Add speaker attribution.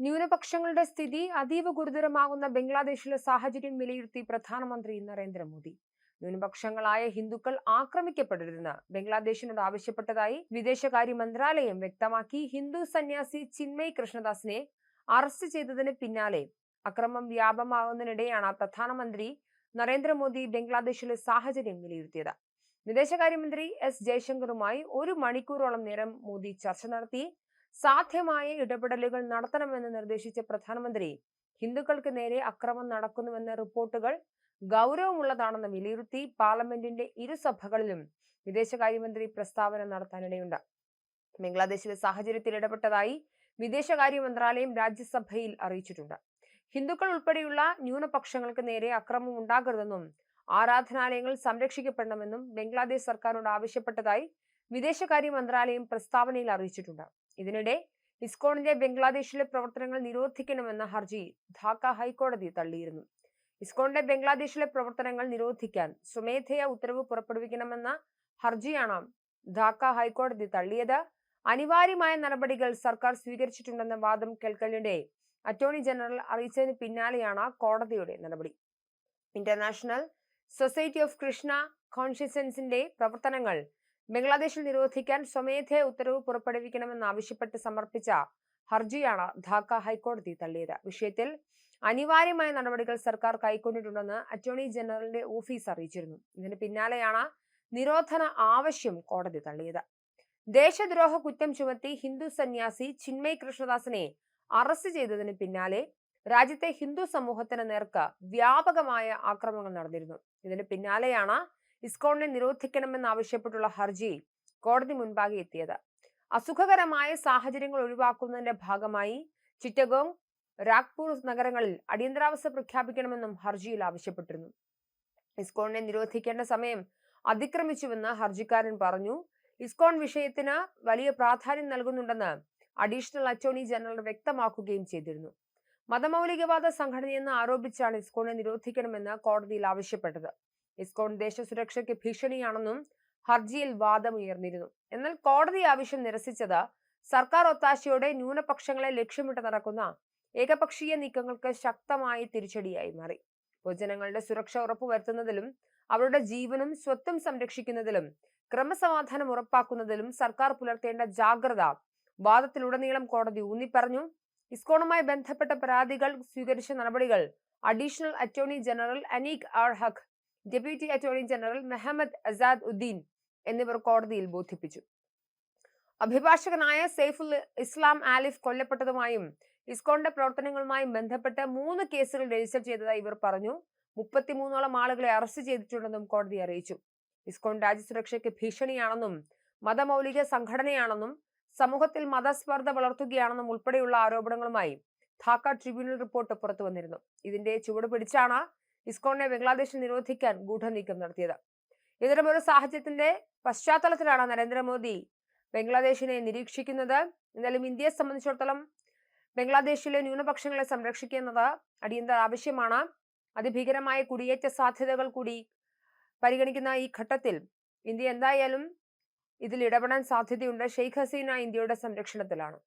Speaker 1: ന്യൂനപക്ഷങ്ങളുടെ സ്ഥിതി അതീവ ഗുരുതരമാകുന്ന ബംഗ്ലാദേശിലെ സാഹചര്യം വിലയിരുത്തി പ്രധാനമന്ത്രി നരേന്ദ്രമോദി. ന്യൂനപക്ഷങ്ങളായ ഹിന്ദുക്കൾ ആക്രമിക്കപ്പെടരുതെന്ന് ബംഗ്ലാദേശിനോട് ആവശ്യപ്പെട്ടതായി വിദേശകാര്യ മന്ത്രാലയം വ്യക്തമാക്കി. ഹിന്ദു സന്യാസി ചിന്മയ് കൃഷ്ണദാസിനെ അറസ്റ്റ് ചെയ്തതിന് പിന്നാലെ അക്രമം വ്യാപമാകുന്നതിനിടെയാണ് പ്രധാനമന്ത്രി നരേന്ദ്രമോദി ബംഗ്ലാദേശിലെ സാഹചര്യം വിലയിരുത്തിയത്. വിദേശകാര്യമന്ത്രി എസ് ജയശങ്കറുമായി ഒരു മണിക്കൂറോളം നേരം മോദി ചർച്ച നടത്തി. സാധ്യമായ ഇടപെടലുകൾ നടത്തണമെന്ന് നിർദ്ദേശിച്ച പ്രധാനമന്ത്രി ഹിന്ദുക്കൾക്ക് നേരെ അക്രമം നടക്കുന്നുവെന്ന റിപ്പോർട്ടുകൾ ഗൗരവമുള്ളതാണെന്ന് വിലയിരുത്തി പാർലമെന്റിന്റെ ഇരുസഭകളിലും വിദേശകാര്യമന്ത്രി പ്രസ്താവന നടത്താനിടയുണ്ട്. ബംഗ്ലാദേശിലെ സാഹചര്യത്തിൽ ഇടപെട്ടതായി വിദേശകാര്യ മന്ത്രാലയം രാജ്യസഭയിൽ അറിയിച്ചിട്ടുണ്ട്. ഹിന്ദുക്കൾ ഉൾപ്പെടെയുള്ള ന്യൂനപക്ഷങ്ങൾക്ക് നേരെ അക്രമം ഉണ്ടാകരുതെന്നും ആരാധനാലയങ്ങൾ സംരക്ഷിക്കപ്പെടണമെന്നും ബംഗ്ലാദേശ് സർക്കാരോട് ആവശ്യപ്പെട്ടതായി വിദേശകാര്യ മന്ത്രാലയം പ്രസ്താവനയിൽ അറിയിച്ചിട്ടുണ്ട്. ഇതിനിടെ ഇസ്കോണിന്റെ ബംഗ്ലാദേശിലെ പ്രവർത്തനങ്ങൾ നിരോധിക്കണമെന്ന ഹർജി ധാക്ക ഹൈക്കോടതി തള്ളിയിരുന്നു. ഇസ്കോണിന്റെ ബംഗ്ലാദേശിലെ പ്രവർത്തനങ്ങൾ നിരോധിക്കാൻ സ്വമേധയ ഉത്തരവ് പുറപ്പെടുവിക്കണമെന്ന ഹർജിയാണ് ധാക്ക ഹൈക്കോടതി തള്ളിയത്. അനിവാര്യമായ നടപടികൾ സർക്കാർ സ്വീകരിച്ചിട്ടുണ്ടെന്ന വാദം കേൾക്കലിനിടെ അറ്റോർണി ജനറൽ അറിയിച്ചതിന് പിന്നാലെയാണ് കോടതിയുടെ നടപടി. ഇന്റർനാഷണൽ സൊസൈറ്റി ഓഫ് കൃഷ്ണ കോൺഷ്യസൻസിന്റെ പ്രവർത്തനങ്ങൾ ബംഗ്ലാദേശിൽ നിരോധിക്കാൻ സ്വമേധയ ഉത്തരവ് പുറപ്പെടുവിക്കണമെന്നാവശ്യപ്പെട്ട് സമർപ്പിച്ച ഹർജിയാണ് ധാക്ക ഹൈക്കോടതി തള്ളിയത്. വിഷയത്തിൽ അനിവാര്യമായ നടപടികൾ സർക്കാർ കൈക്കൊണ്ടിട്ടുണ്ടെന്ന് അറ്റോർണി ജനറലിന്റെ ഓഫീസ് അറിയിച്ചിരുന്നു. ഇതിന് പിന്നാലെയാണ് നിരോധന ആവശ്യം കോടതി തള്ളിയത്. ദേശദ്രോഹ കുറ്റം ചുമത്തി ഹിന്ദു സന്യാസി ചിന്മയ് കൃഷ്ണദാസിനെ അറസ്റ്റ് ചെയ്തതിന് പിന്നാലെ രാജ്യത്തെ ഹിന്ദു സമൂഹത്തിന് നേർക്ക് വ്യാപകമായ ആക്രമണങ്ങൾ നടന്നിരുന്നു. ഇതിന് പിന്നാലെയാണ് ഇസ്കോണിനെ നിരോധിക്കണമെന്നാവശ്യപ്പെട്ടുള്ള ഹർജി കോടതി മുൻപാകെ എത്തിയത്. അസുഖകരമായ സാഹചര്യങ്ങൾ ഒഴിവാക്കുന്നതിന്റെ ഭാഗമായി ചിറ്റഗോങ് രാഗ്പൂർ നഗരങ്ങളിൽ അടിയന്തരാവസ്ഥ പ്രഖ്യാപിക്കണമെന്നും ഹർജിയിൽ ആവശ്യപ്പെട്ടിരുന്നു. ഇസ്കോണിനെ നിരോധിക്കേണ്ട സമയം അതിക്രമിച്ചുവെന്ന് ഹർജിക്കാരൻ പറഞ്ഞു. ഇസ്കോൺ വിഷയത്തിന് വലിയ പ്രാധാന്യം നൽകുന്നുണ്ടെന്ന് അഡീഷണൽ അറ്റോർണി ജനറൽ വ്യക്തമാക്കുകയും ചെയ്തിരുന്നു. മതമൗലികവാദ സംഘടനയെന്ന് ആരോപിച്ചാണ് ഇസ്കോണിനെ നിരോധിക്കണമെന്ന് കോടതിയിൽ ആവശ്യപ്പെട്ടത്. ഇസ്കോൺ ദേശസുരക്ഷയ്ക്ക് ഭീഷണിയാണെന്നും ഹർജിയിൽ വാദമുയർന്നിരുന്നു. എന്നാൽ കോടതി ആവശ്യം നിരസിച്ചത് സർക്കാർ ഒത്താശയോടെ ന്യൂനപക്ഷങ്ങളെ ലക്ഷ്യമിട്ട് നടക്കുന്ന ഏകപക്ഷീയ നീക്കങ്ങൾക്ക് ശക്തമായി തിരിച്ചടിയായി മാറി. പൊതുജനങ്ങളുടെ സുരക്ഷ ഉറപ്പുവരുത്തുന്നതിലും അവരുടെ ജീവനും സ്വത്തും സംരക്ഷിക്കുന്നതിലും ക്രമസമാധാനം ഉറപ്പാക്കുന്നതിലും സർക്കാർ പുലർത്തേണ്ട ജാഗ്രത വാദത്തിലുടനീളം കോടതി ഊന്നിപ്പറഞ്ഞു. ഇസ്കോണുമായി ബന്ധപ്പെട്ട പരാതികൾ സ്വീകരിച്ച നടപടികൾ additional attorney general Aneek R Haque deputy attorney general Mohammad Asad Uddin എന്നിവർ കോടതിയിൽ ബോധിപ്പിച്ചു. അഭിഭാഷകനായ സെയ്ഫുൽ ഇസ്ലാം ആലിഫ് കൊല്ലപ്പെട്ടതുമായും ഇസ്കോണിന്റെ പ്രവർത്തനങ്ങളുമായും ബന്ധപ്പെട്ട് മൂന്ന് കേസുകൾ രജിസ്റ്റർ ചെയ്തതായി ഇവർ പറഞ്ഞു. മുപ്പത്തിമൂന്നോളം ആളുകളെ അറസ്റ്റ് ചെയ്തിട്ടുണ്ടെന്നും കോടതി അറിയിച്ചു. ഇസ്കോൺ രാജ്യസുരക്ഷയ്ക്ക് ഭീഷണിയാണെന്നും മതമൗലിക സംഘടനയാണെന്നും സമൂഹത്തിൽ മതസ്പർദ്ധ വളർത്തുകയാണെന്നും ഉൾപ്പെടെയുള്ള ആരോപണങ്ങളുമായി ധാക്ക ട്രിബ്യൂണൽ റിപ്പോർട്ട് പുറത്തു വന്നിരുന്നു ഇതിന്റെ ചുവട് പിടിച്ചാണ് ഇസ്കോണിനെ ബംഗ്ലാദേശിൽ നിരോധിക്കാൻ ഗൂഢനീക്കം നടത്തിയത്. ഇത്തരമൊരു സാഹചര്യത്തിന്റെ പശ്ചാത്തലത്തിലാണ് നരേന്ദ്രമോദി ബംഗ്ലാദേശിനെ നിരീക്ഷിക്കുന്നത്. എന്നാലും ഇന്ത്യയെ സംബന്ധിച്ചിടത്തോളം ബംഗ്ലാദേശിലെ ന്യൂനപക്ഷങ്ങളെ സംരക്ഷിക്കുന്നത് അടിയന്തര ആവശ്യമാണ്. അതിഭീകരമായ കുടിയേറ്റ സാധ്യതകൾ കൂടി പരിഗണിക്കുന്ന ഈ ഘട്ടത്തിൽ ഇന്ത്യ എന്തായാലും ഇതിൽ ഇടപെടാൻ സാധ്യതയുണ്ട്. ഷെയ്ഖ് ഹസീന ഇന്ത്യയുടെ സംരക്ഷണത്തിലാണ്.